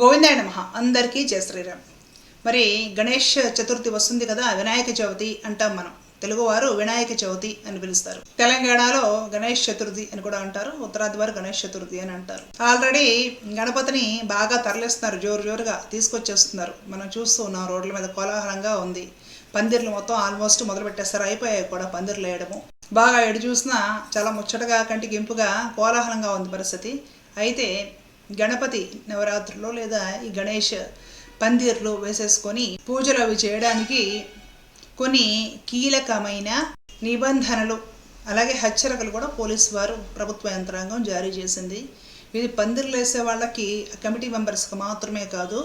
గోవిందాయ నమ. అందరికీ జయ శ్రీరామ్. మరి గణేష్ చతుర్థి వస్తుంది కదా వినాయక చవితి అంటాం మనం. తెలుగువారు వినాయక చవితి అని పిలుస్తారు. తెలంగాణలో గణేష్ చతుర్థి అని కూడా అంటారు ఉత్తరాది వారు గణేష్ చతుర్థి అని అంటారు. ఆల్రెడీ గణపతిని బాగా తరలిస్తున్నారు జోరు జోరుగా తీసుకొచ్చేస్తున్నారు. మనం చూస్తూ ఉన్నాం రోడ్ల మీద కోలాహలంగా ఉంది. పందిర్లు మొత్తం ఆల్మోస్ట్ మొదలు పెట్టేస్తారు అయిపోయాయి కూడా పందిర్లు వేయడము. బాగా ఎడు చూసినా చాలా ముచ్చటగా కంటికి ఇంపుగా కోలాహలంగా ఉంది పరిస్థితి. అయితే గణపతి నవరాత్రులు లేదా ఈ గణేష్ పందిర్లు వేసేసుకొని పూజలు అవి చేయడానికి కొన్ని కీలకమైన నిబంధనలు అలాగే హెచ్చరికలు కూడా పోలీసు వారు ప్రభుత్వ యంత్రాంగం జారీ చేసింది. ఇది పందిర్లు వేసే వాళ్ళకి కమిటీ మెంబర్స్కి మాత్రమే కాదు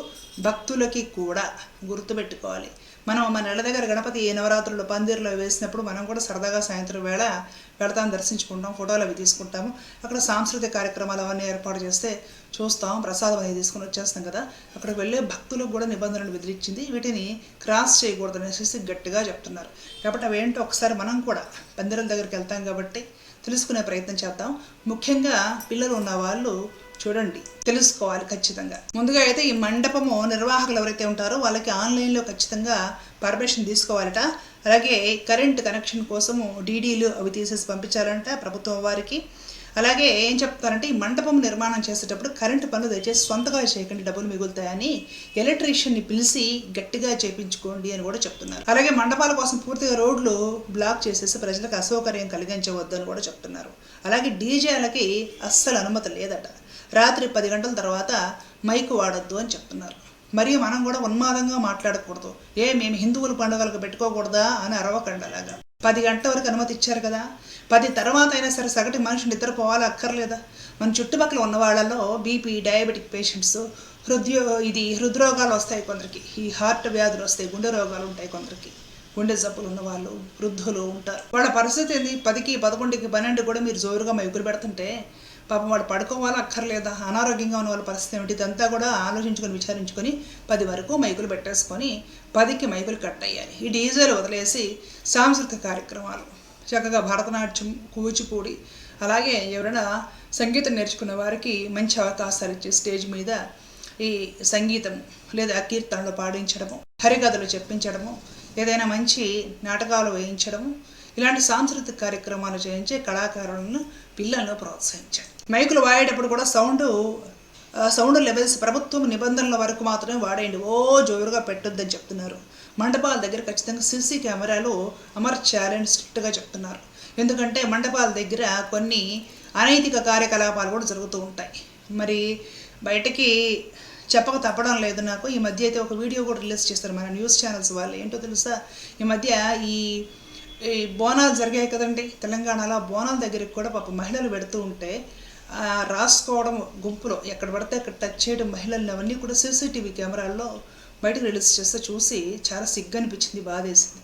భక్తులకి కూడా గుర్తుపెట్టుకోవాలి. మనం మన నెల దగ్గర గణపతి నవరాత్రులు పందిర్లో వేసినప్పుడు మనం కూడా సరదాగా సాయంత్రం వేళ వెళతాం దర్శించుకుంటాం ఫోటోలు అవి తీసుకుంటాము. అక్కడ సాంస్కృతిక కార్యక్రమాలు అవన్నీ ఏర్పాటు చేస్తే చూస్తాం ప్రసాదం అనేది తీసుకుని వచ్చేస్తాం కదా. అక్కడికి వెళ్ళే భక్తులకు కూడా నిబంధనలు విధించింది. వీటిని క్రాస్ చేయకూడదు అనేసి గట్టిగా చెప్తున్నారు. కాబట్టి అవేంటో ఒకసారి మనం కూడా పందిరుల దగ్గరికి వెళ్తాం కాబట్టి తెలుసుకునే ప్రయత్నం చేద్దాం. ముఖ్యంగా పిల్లలు ఉన్న వాళ్ళు చూడండి తెలుసుకోవాలి ఖచ్చితంగా. ముందుగా అయితే ఈ మండపము నిర్వాహకులు ఎవరైతే ఉంటారో వాళ్ళకి ఆన్లైన్లో ఖచ్చితంగా పర్మిషన్ తీసుకోవాలట. అలాగే కరెంట్ కనెక్షన్ కోసము డీడీలు అవి తీసేసి పంపించాలంట ప్రభుత్వం వారికి. అలాగే ఏం చెప్తారంటే ఈ మండపం నిర్మాణం చేసేటప్పుడు కరెంటు పనులు దయచేసి సొంతగా చేయకండి డబ్బులు మిగులుతాయని ఎలక్ట్రీషియన్ని పిలిచి గట్టిగా చేపించుకోండి అని కూడా చెప్తున్నారు. అలాగే మండపాల కోసం పూర్తిగా రోడ్లు బ్లాక్ చేసేసి ప్రజలకు అసౌకర్యం కలిగించవద్దు అని కూడా చెప్తున్నారు. అలాగే డీజేలకి అస్సలు అనుమతి లేదట. రాత్రి పది గంటల తర్వాత మైకు వాడొద్దు అని చెప్తున్నారు. మరియు మనం కూడా ఉన్మాదంగా మాట్లాడకూడదు. ఏ మేము హిందువుల పండుగలకు పెట్టుకోకూడదా అని అరవకండలాగా పది గంటల వరకు అనుమతి ఇచ్చారు కదా. పది తర్వాత అయినా సరే సగటు మనిషి నిద్రపోవాలి అక్కర్లేదా? మన చుట్టుపక్కల ఉన్న వాళ్ళలో బీపీ డయాబెటిక్ పేషెంట్స్ హృదయో ఇది హృద్రోగాలు వస్తాయి కొందరికి. ఈ హార్ట్ వ్యాధులు వస్తాయి గుండె రోగాలు ఉంటాయి కొందరికి. గుండె జబ్బులు ఉన్న వాళ్ళు వృద్ధులు ఉంటారు. వాళ్ళ పరిస్థితి ఏంది? పదికి పదకొండుకి పన్నెండు కూడా మీరు జోరుగా మైకులు పెడుతుంటే పాపం వాడు పడుకోవాలా అక్కర్లేదా అనారోగ్యంగా ఉన్న వాళ్ళ పరిస్థితి ఏమిటి? ఇదంతా కూడా ఆలోచించుకొని విచారించుకొని పది వరకు మైకులు పెట్టేసుకొని పదికి మైకులు కట్ అయ్యాయి ఈ డీజేలు వదిలేసి సాంస్కృతిక కార్యక్రమాలు చక్కగా భరతనాట్యం కూచిపూడి అలాగే ఎవరైనా సంగీతం నేర్చుకున్న వారికి మంచి అవకాశాలు ఇచ్చే స్టేజ్ మీద ఈ సంగీతం లేదా కీర్తనలు పాడించడము హరికథలు చెప్పించడము ఏదైనా మంచి నాటకాలు వేయించడము ఇలాంటి సాంస్కృతిక కార్యక్రమాలు చేయించే కళాకారులను పిల్లలను ప్రోత్సహించండి. మైకులు వాడేటప్పుడు కూడా సౌండ్ సౌండ్ లెవెల్స్ ప్రభుత్వం నిబంధనల వరకు మాత్రమే వాడేయండి. ఓ జోరుగా పెట్టొద్దని చెప్తున్నారు. మండపాల దగ్గర ఖచ్చితంగా సీసీ కెమెరాలు అమర్చాలని స్ట్రిక్ట్గా చెప్తున్నారు. ఎందుకంటే మండపాల దగ్గర కొన్ని అనైతిక కార్యకలాపాలు కూడా జరుగుతూ ఉంటాయి. మరి బయటకి చెప్పక తప్పడం లేదు నాకు. ఈ మధ్య అయితే ఒక వీడియో కూడా రిలీజ్ చేస్తారు మన న్యూస్ ఛానల్స్ వాళ్ళు. ఏంటో తెలుసా? ఈ మధ్య ఈ ఈ బోనాలు జరిగాయి కదండి. తెలంగాణలో బోనాల దగ్గరికి కూడా పాప మహిళలు పెడుతూ ఉంటే రాసుకోవడం గుంపులో ఎక్కడ పడితే అక్కడ టచ్ చేయడం మహిళల్ని అవన్నీ కూడా సీసీటీవీ కెమెరాల్లో బయటకు రిలీజ్ చేస్తే చూసి చాలా సిగ్గు అనిపించింది బాధేసింది.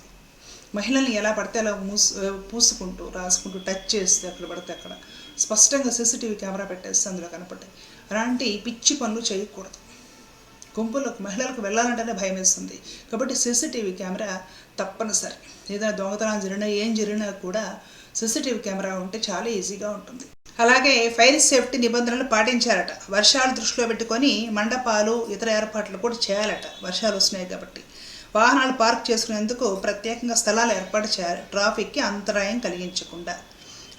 మహిళల్ని ఎలా పడితే అలా మూసు పూసుకుంటూ రాసుకుంటూ టచ్ చేస్తే అక్కడ పడితే అక్కడ స్పష్టంగా సీసీటీవీ కెమెరా పెట్టేస్తే అందులో కనపడ్డాయి. అలాంటి పిచ్చి పనులు చేయకూడదు. గుంపులకు మహిళలకు వెళ్ళాలంటేనే భయం వేస్తుంది. కాబట్టి సీసీటీవీ కెమెరా తప్పనిసరి. ఏదైనా దొంగతనాలు జరిగినా ఏం జరిగినా కూడా సీసీటీవీ కెమెరా ఉంటే చాలా ఈజీగా ఉంటుంది. అలాగే ఫైర్ సేఫ్టీ నిబంధనలు పాటించారట. వర్షాలు దృష్టిలో పెట్టుకొని మండపాలు ఇతర ఏర్పాట్లు కూడా చేయాలట. వర్షాలు వస్తున్నాయి కాబట్టి. వాహనాలు పార్క్ చేసుకునేందుకు ప్రత్యేకంగా స్థలాలు ఏర్పాటు చేయాలి. ట్రాఫిక్కి అంతరాయం కలిగించకుండా.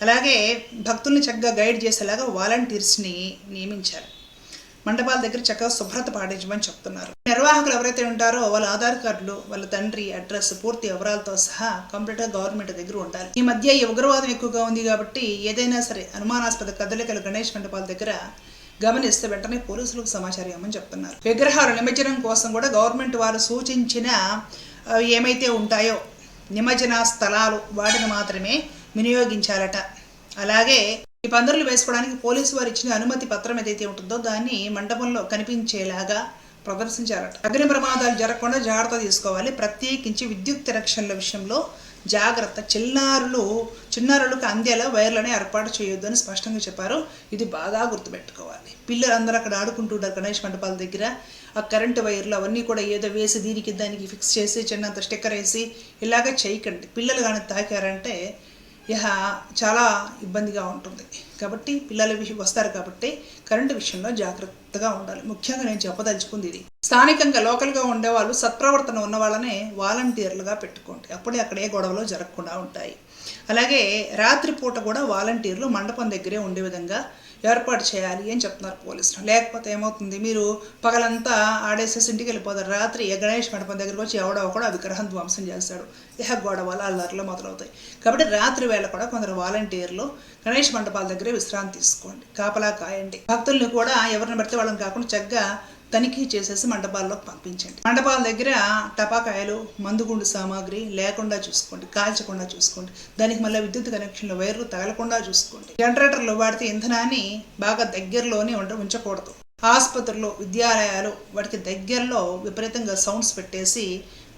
అలాగే భక్తుల్ని చక్కగా గైడ్ చేసేలాగా వాలంటీర్స్ని నియమించారు. మండపాల దగ్గర చక్కగా శుభ్రత పాటించమని చెప్తున్నారు. నిర్వాహకులు ఎవరైతే ఉంటారో వాళ్ళ ఆధార్ కార్డులు వాళ్ళ తండ్రి అడ్రస్ పూర్తి వివరాలతో సహా కంప్లీట్గా గవర్నమెంట్ దగ్గర ఉండాలి ఈ మధ్య ఈ ఉగ్రవాదం ఎక్కువగా ఉంది కాబట్టి ఏదైనా సరే అనుమానాస్పద కదలికలు గణేష్ మండపాల దగ్గర గమనిస్తే వెంటనే పోలీసులకు సమాచారం ఇవ్వమని చెప్తున్నారు. విగ్రహాల నిమజ్జనం కోసం కూడా గవర్నమెంట్ వారు సూచించిన ఏమైతే ఉంటాయో నిమజ్జన స్థలాలు వాటిని మాత్రమే వినియోగించాలట. అలాగే ఈ పందిర్లు వేసుకోవడానికి పోలీసు వారు ఇచ్చిన అనుమతి పత్రం ఏదైతే ఉంటుందో దాన్ని మండపంలో కనిపించేలాగా ప్రదర్శించారట. అగ్ని ప్రమాదాలు జరగకుండా జాగ్రత్త తీసుకోవాలి. ప్రత్యేకించి విద్యుత్ తిరక్షణల విషయంలో జాగ్రత్త. చిన్నారులు చిన్నారులకు అందేలా వైర్లను ఏర్పాటు చేయొద్దు అని స్పష్టంగా చెప్పారు. ఇది బాగా గుర్తుపెట్టుకోవాలి. పిల్లలందరూ అక్కడ ఆడుకుంటుంటారు గణేష్ మండపాల దగ్గర. ఆ కరెంటు వైర్లు అవన్నీ కూడా ఏదో వేసి దీనికి దానికి ఫిక్స్ చేసి చిన్నంత స్టిక్కర్ వేసి ఇలాగ చేయకండి. పిల్లలు కానీ తాకారంటే ఇహ చాలా ఇబ్బందిగా ఉంటుంది. కాబట్టి పిల్లలు విషయం వస్తారు కాబట్టి కరెంటు విషయంలో జాగ్రత్తగా ఉండాలి. ముఖ్యంగా నేను చెప్పదలుచుకుంది ఇది. స్థానికంగా లోకల్గా ఉండేవాళ్ళు సత్ప్రవర్తన ఉన్న వాళ్ళనే వాలంటీర్లుగా పెట్టుకోండి. అప్పుడే అక్కడ ఏ గొడవలు జరగకుండా ఉంటాయి. అలాగే రాత్రిపూట కూడా వాలంటీర్లు మండపం దగ్గరే ఉండే విధంగా ఏర్పాటు చేయాలి అని చెప్తున్నారు పోలీసులు. లేకపోతే ఏమవుతుంది? మీరు పగలంతా ఆడేసేసి ఇంటికి వెళ్ళిపోతారు. రాత్రి గణేష్ మండపం దగ్గరికి వచ్చి ఎవడో కూడా విగ్రహం ధ్వంసం చేస్తాడు. ఇహ గొడవలు అల్లర్లు మొదలవుతాయి. కాబట్టి రాత్రి వేళ కూడా కొందరు వాలంటీర్లు గణేష్ మండపాల దగ్గరే విశ్రాంతి తీసుకోండి. కాపలా కాయండి. భక్తుల్ని కూడా ఎవరిని పడితే వాళ్ళని కాకుండా చక్కగా తనిఖీ చేసేసి మండపాల్లోకి పంపించండి. మండపాల దగ్గర టపాకాయలు మందుగుండు సామాగ్రి లేకుండా చూసుకోండి కాల్చకుండా చూసుకోండి. దానికి మళ్ళీ విద్యుత్ కనెక్షన్లు వైర్లు తగలకుండా చూసుకోండి. జనరేటర్లు వాడితే ఇంధనాన్ని బాగా దగ్గరలోనే ఉండ ఉంచకూడదు. ఆసుపత్రులు విద్యాలయాలు వాటికి దగ్గరలో విపరీతంగా సౌండ్స్ పెట్టేసి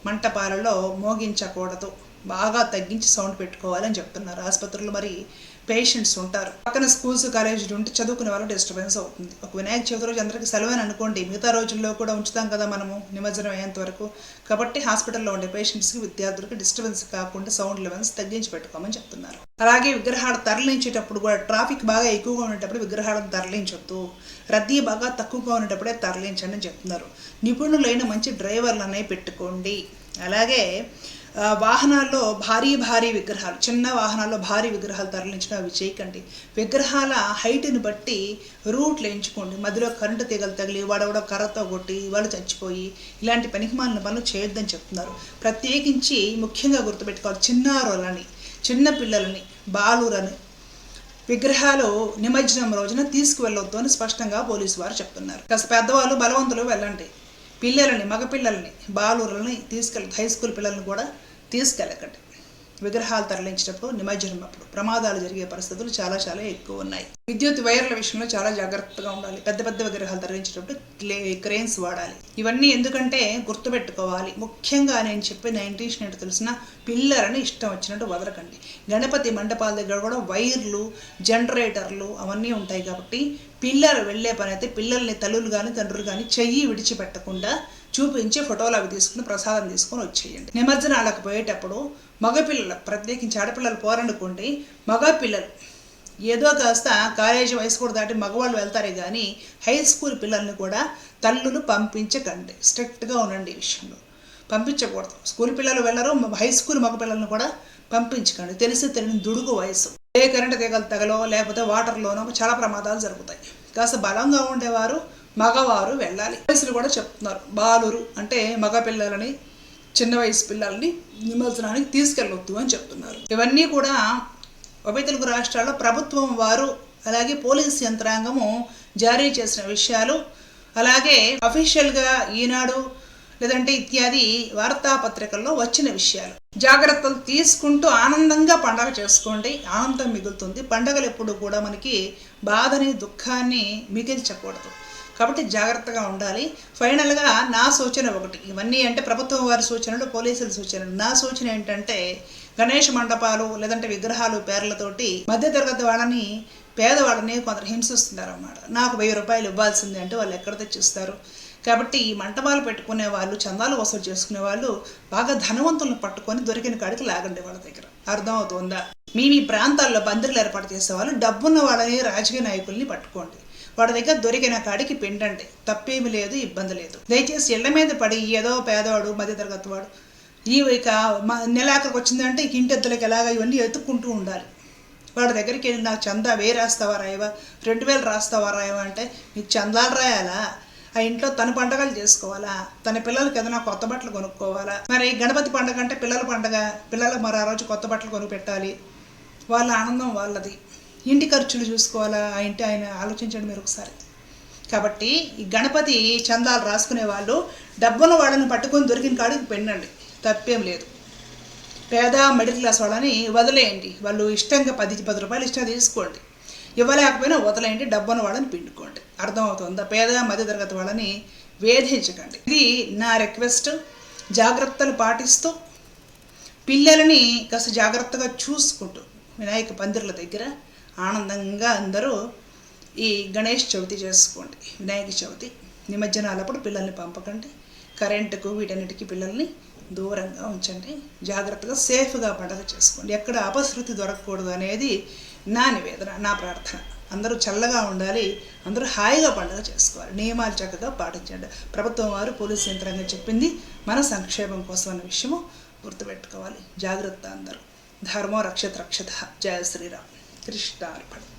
మంటపాలలో మోగించకూడదు. బాగా తగ్గించి సౌండ్ పెట్టుకోవాలని చెప్తున్నారు ఆసుపత్రులు. మరి పేషెంట్స్ ఉంటారు. పక్కన స్కూల్స్ కాలేజీలు ఉంటే చదువుకునే వాళ్ళు డిస్టర్బెన్స్ అవుతుంది. ఒక వినాయక చవితి రోజు అందరికీ సెలవుని అనుకోండి మిగతా రోజుల్లో కూడా ఉంచుతాం కదా మనము నిమజ్జనం అయ్యేంత వరకు. కాబట్టి హాస్పిటల్లో ఉండే పేషెంట్స్కి విద్యార్థులకి డిస్టర్బెన్స్ కాకుండా సౌండ్ లెవెల్స్ తగ్గించి పెట్టుకోమని చెప్తున్నారు. అలాగే విగ్రహాలు తరలించేటప్పుడు కూడా ట్రాఫిక్ బాగా ఎక్కువగా ఉండేటప్పుడు విగ్రహాలను తరలించొద్దు. రద్దీ బాగా తక్కువగా ఉండేటప్పుడే తరలించండి అని చెప్తున్నారు. నిపుణులైన మంచి డ్రైవర్లు అనేవి పెట్టుకోండి. అలాగే వాహనాల్లో భారీ భారీ విగ్రహాలు చిన్న వాహనాల్లో భారీ విగ్రహాలు తరలించడం అవి చేయకండి విగ్రహాల హైట్ని బట్టి రూట్లు ఎంచుకోండి మధ్యలో కరెంటు తీగలు తగిలి వాడెవడో కర్రతో కొట్టి వాళ్ళు చచ్చిపోయి ఇలాంటి పనికిమాలిన పనులు చేయొద్దని చెప్తున్నారు. ప్రత్యేకించి ముఖ్యంగా గుర్తుపెట్టుకోవాలి చిన్నారులని చిన్న పిల్లలని బాలురని విగ్రహాలు నిమజ్జనం రోజున తీసుకువెళ్ళొద్దు అని స్పష్టంగా పోలీసు వారు చెప్తున్నారు. కాస్త పెద్దవాళ్ళు బలవంతులు వెళ్ళండి. పిల్లలని మగపిల్లల్ని బాలురల్ని తీసుకెళ్ళి హై స్కూల్ పిల్లల్ని కూడా తీసుకెళ్ళకండి. విగ్రహాలు తరలించేటప్పుడు నిమజ్జనం అప్పుడు ప్రమాదాలు జరిగే పరిస్థితులు చాలా చాలా ఎక్కువ ఉన్నాయి. విద్యుత్ వైర్ల విషయంలో చాలా జాగ్రత్తగా ఉండాలి. పెద్ద పెద్ద విగ్రహాలు తరలించేటప్పుడు క్లే వాడాలి. ఇవన్నీ ఎందుకంటే గుర్తుపెట్టుకోవాలి. ముఖ్యంగా నేను చెప్పి నైన్టీస్ ఏంటో తెలిసిన పిల్లలని ఇష్టం వచ్చినట్టు వదలకండి. గణపతి మండపాల దగ్గర కూడా వైర్లు జనరేటర్లు అవన్నీ ఉంటాయి కాబట్టి పిల్లలు వెళ్ళే పని అయితే పిల్లల్ని తల్లులు కానీ తండ్రులు కానీ చెయ్యి విడిచిపెట్టకుండా చూపించి ఫోటోలు అవి తీసుకుని ప్రసాదం తీసుకొని వచ్చేయండి. నిమజ్జనాలకు పోయేటప్పుడు మగపిల్లలు ప్రత్యేకించి ఆడపిల్లలు పోరనుకోండి మగపిల్లలు ఏదో కాస్త కాలేజీ వయసు కూడా దాటి మగవాళ్ళు వెళ్తారే కానీ హై స్కూల్ పిల్లల్ని కూడా తల్లులు పంపించకండి. స్ట్రిక్ట్గా ఉండండి ఈ విషయంలో. పంపించకూడదు. స్కూల్ పిల్లలు వెళ్ళరు హై స్కూల్ మగపిల్లల్ని కూడా పంపించకండి. తెలిసి తెలియని దుడుగు వయసు. ఏ కరెంటు తీగలు తగలో లేకపోతే వాటర్లోనో చాలా ప్రమాదాలు జరుగుతాయి. కాస్త బలంగా ఉండేవారు మగవారు వెళ్ళాలి. వయసులు కూడా చెప్తున్నారు. బాలురు అంటే మగ పిల్లలని చిన్న వయసు పిల్లల్ని నిమజ్జనానికి తీసుకెళ్ళొద్దు అని చెప్తున్నారు. ఇవన్నీ కూడా ఉభయ తెలుగు రాష్ట్రాల్లో ప్రభుత్వం వారు అలాగే పోలీస్ యంత్రాంగము జారీ చేసిన విషయాలు. అలాగే అఫీషియల్గా ఈనాడు లేదంటే ఇత్యాది వార్తాపత్రికల్లో వచ్చిన విషయాలు. జాగ్రత్తలు తీసుకుంటూ ఆనందంగా పండగ చేసుకోండి. ఆనందం మిగులుతుంది. పండగలు ఎప్పుడు కూడా మనకి బాధని దుఃఖాన్ని మిగిల్చకూడదు. కాబట్టి జాగ్రత్తగా ఉండాలి. ఫైనల్గా నా సూచన ఒకటి. ఇవన్నీ అంటే ప్రభుత్వం వారి సూచనలు పోలీసుల సూచనలు. నా సూచన ఏంటంటే గణేష్ మండపాలు లేదంటే విగ్రహాలు పేర్లతోటి మధ్యతరగతి వాళ్ళని పేదవాళ్ళని కొందరు హింసిస్తున్నారు అన్నమాట నాకు వెయ్యి రూపాయలు ఇవ్వాల్సిందే అంటే వాళ్ళు ఎక్కడ తెచ్చిస్తారు? కాబట్టి ఈ మంటపాలు పెట్టుకునే వాళ్ళు చందాలు వసూలు చేసుకునే వాళ్ళు బాగా ధనవంతులను పట్టుకొని దొరికిన కాడికి లాగండి వాళ్ళ దగ్గర. అర్థమవుతుందా? మీ మీ ప్రాంతాల్లో బందిరులు ఏర్పాటు చేసే వాళ్ళు డబ్బున్న వాళ్ళని రాజకీయ నాయకుల్ని పట్టుకోండి. వాడి దగ్గర దొరికిన కాడికి పిండండి. తప్పేమి లేదు ఇబ్బంది లేదు. దయచేసి ఇళ్ళ మీద పడి ఏదో పేదవాడు మధ్యతరగతి వాడు ఈ ఇక నెలాఖరికి వచ్చిందంటే ఇంటెద్దులకు ఎలాగ ఇవన్నీ ఎత్తుక్కుంటూ ఉండాలి. వాడి దగ్గరికి వెళ్ళి నాకు చందా వే రాస్తావా రాయవా? రెండు వేలు రాస్తావా రాయవా? అంటే నీకు చందాలు రాయాలా? ఆ ఇంట్లో తన పండగలు చేసుకోవాలా? తన పిల్లలకి ఏదైనా కొత్త బట్టలు కొనుక్కోవాలా? మరి గణపతి పండగ అంటే పిల్లల పండగ పిల్లలకు మరో ఆ రోజు కొత్త బట్టలు కొనుక్కెట్టాలి వాళ్ళ ఆనందం వాళ్ళది. ఇంటి ఖర్చులు చూసుకోవాలా? అంటే ఆయన ఆలోచించండి మీరు ఒకసారి. కాబట్టి ఈ గణపతి చందాలు రాసుకునే వాళ్ళు డబ్బును వాళ్ళని పట్టుకొని దొరికిన కాడికి పెండండి తప్పేం లేదు. పేద మిడిల్ క్లాస్ వాళ్ళని వదిలేయండి. వాళ్ళు ఇష్టంగా పది పది రూపాయలు ఇష్టం తీసుకోండి. ఇవ్వలేకపోయినా వదిలేయండి డబ్బును వాళ్ళని పిండుకోండి. అర్థమవుతుందా? పేద మధ్యతరగతి వాళ్ళని వేధించకండి. ఇది నా రిక్వెస్ట్. జాగ్రత్తలు పాటిస్తూ పిల్లలని కాస్త జాగ్రత్తగా చూసుకుంటూ. వినాయక పందిర్ల దగ్గర ఆనందంగా అందరూ ఈ గణేష్ చవితి చేసుకోండి. వినాయక చవితి నిమజ్జనాలప్పుడు పిల్లల్ని పంపకండి. కరెంటుకు వీటన్నిటికీ పిల్లల్ని దూరంగా ఉంచండి. జాగ్రత్తగా సేఫ్గా పండగ చేసుకోండి. ఎక్కడ అపశృతి దొరకకూడదు అనేది నా నివేదన నా ప్రార్థన. అందరూ చల్లగా ఉండాలి. అందరూ హాయిగా పండుగ చేసుకోవాలి. నియమాలు చక్కగా పాటించండి. ప్రభుత్వం వారు పోలీసు యంత్రాంగం చెప్పింది. మన సంక్షేమం కోసం అన్న విషయము గుర్తుపెట్టుకోవాలి. జాగ్రత్త అందరూ. ధర్మో రక్షత రక్షత. జయ శ్రీరామ్. tristar, pai.